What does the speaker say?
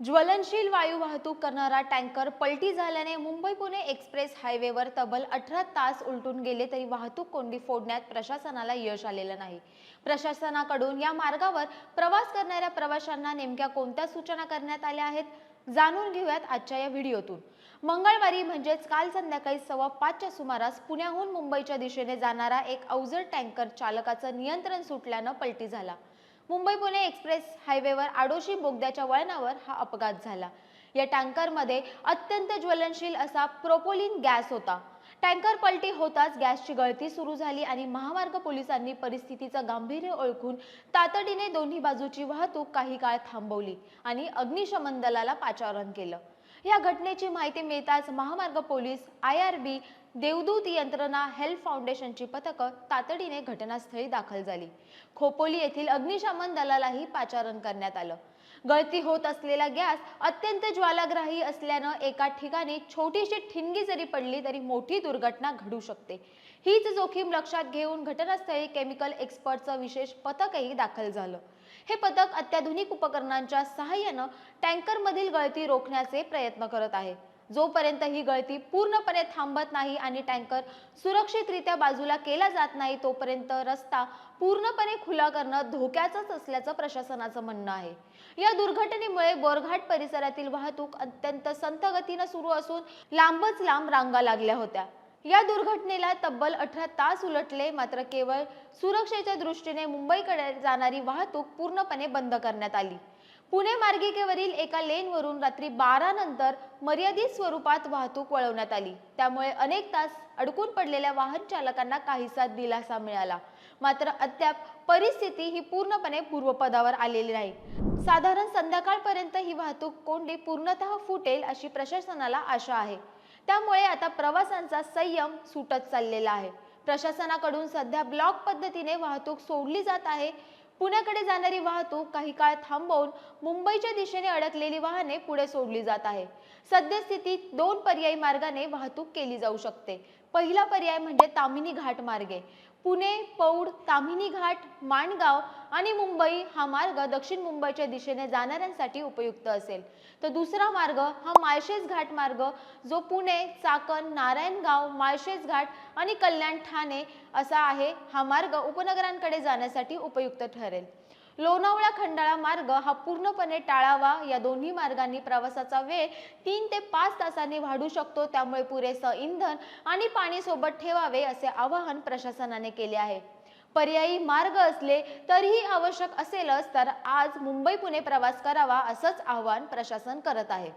ज्वलनशील वायू वाहतूक करणारा टँकर पलटी झाल्याने मुंबई पुणे एक्सप्रेस हायवेवर तब्बल अठरा तास उलटून गेले तरी वाहतूक कोंडी फोडण्यात प्रशासनाला यश आलेलं नाही. प्रशासनाकडून या मार्गावर प्रवास करणाऱ्या प्रवाशांना नेमक्या कोणत्या सूचना करण्यात आल्या आहेत जाणून घेऊयात आजच्या या व्हिडिओतून. मंगळवारी म्हणजेच काल संध्याकाळी सव्वा पाचच्या सुमारास पुण्याहून मुंबईच्या दिशेने जाणारा एक अवजड टँकर चालकाचं नियंत्रण सुटल्यानं पलटी झाला. मुंबई पुणे एक्सप्रेस हायवेवर आडोशी बोगद्याच्या वळणावर हा अपघात झाला. या टँकरमध्ये अत्यंत ज्वलनशील असा प्रोपोलिन गॅस होता. टँकर पलटी होताच गॅसची गळती सुरू झाली आणि महामार्ग पोलिसांनी परिस्थितीचं गांभीर्य ओळखून तातडीने दोन्ही बाजूची वाहतूक काही काळ थांबवली आणि अग्निशमन दलाला पाचारण केलं. या घटनेची माहिती मिळताच महामार्ग पोलीस आय आर बी देवदूत यंत्रणा हेल्थ फाउंडेशनची पथकं तातडीने घटनास्थळी दाखल झाली. खोपोली येथील अग्निशमन दलालाही पाचारण करण्यात आलं. गळती होत असलेला गॅस अत्यंत ज्वालाग्राही असल्यानं एका ठिकाणी छोटीशी ठिणगी जरी पडली तरी मोठी दुर्घटना घडू शकते. हीच जोखीम लक्षात घेऊन घटनास्थळी केमिकल एक्सपर्टचं विशेष पथकही दाखल झालं. हे पथक अत्याधुनिक उपकरणांच्या सहाय्यानं टँकरमधील गळती रोखण्याचे प्रयत्न करत आहे. जोपर्यंत ही गळती पूर्णपणे थांबत नाही आणि टँकर सुरक्षितरित्या बाजूला केला जात नाही तोपर्यंत रस्ता पूर्णपणे खुला करणं धोक्याचंच असल्याचं प्रशासनाचं म्हणणं आहे. या दुर्घटनेमुळे बोरघाट परिसरातील वाहतूक अत्यंत संथगतीनं सुरू असून लांबच लांब रांगा लागल्या होत्या. या दुर्घटनेला तब्बल अठरा तास उलटले मात्र केवळ सुरक्षेच्या दृष्टीने मुंबईकडे जाणारी वाहतूक पूर्णपणे बंद करण्यात आली. पुणे मार्गिकेवरील एका लेनवरून रात्री बारा नंतर मर्यादित स्वरूपात वाहतूक वळवण्यात आली. त्यामुळे अनेक तास अडकून पडलेल्या वाहन चालकांना काहीसा दिलासा मिळाला. मात्र अद्याप परिस्थिती ही पूर्णपणे पूर्वपदावर आलेली नाही. साधारण संध्याकाळपर्यंत ही वाहतूक कोंडी पूर्णतः फुटेल अशी प्रशासनाला आशा आहे. त्यामुळे आता प्रवासांचा संयम सुटत चाललेला आहे. प्रशासनाकडून सध्या ब्लॉक पद्धतीने वाहतूक सोडली जात आहे पुण्याकडे जाणारी वाहतूक काही काळ थांबवून मुंबईच्या दिशेने अडकलेली वाहने पुढे सोडली जात आहे. सद्यस्थितीत दोन पर्यायी मार्गाने वाहतूक केली जाऊ शकते. पहिला पर्याय म्हणजे तामिनी घाट मार्गे. पुणे पौड तामिनी घाट माणगाव आणि मुंबई हा मार्ग दक्षिण मुंबईच्या दिशेने जाणाऱ्यांसाठी उपयुक्त असेल. तर दुसरा मार्ग हा माळशेज घाट मार्ग जो पुणे चाकण नारायणगाव माळशेज घाट आणि कल्याण ठाणे असा आहे हा मार्ग उपनगरांकडे जाण्यासाठी उपयुक्त ठरेल. लोणावळा खंडाळा मार्ग हा पूर्णपणे टाळावा. या दोन्ही मार्गांनी प्रवासाचा वेळ तीन ते पाच तासांनी वाढू शकतो. त्यामुळे पुरेसं इंधन आणि पाणी सोबत ठेवावे असे आवाहन प्रशासनाने केले आहे. पर्यायी मार्ग असले तरीही आवश्यक असेलच तर आज मुंबई पुणे प्रवास करावा असंच आवाहन प्रशासन करत आहे.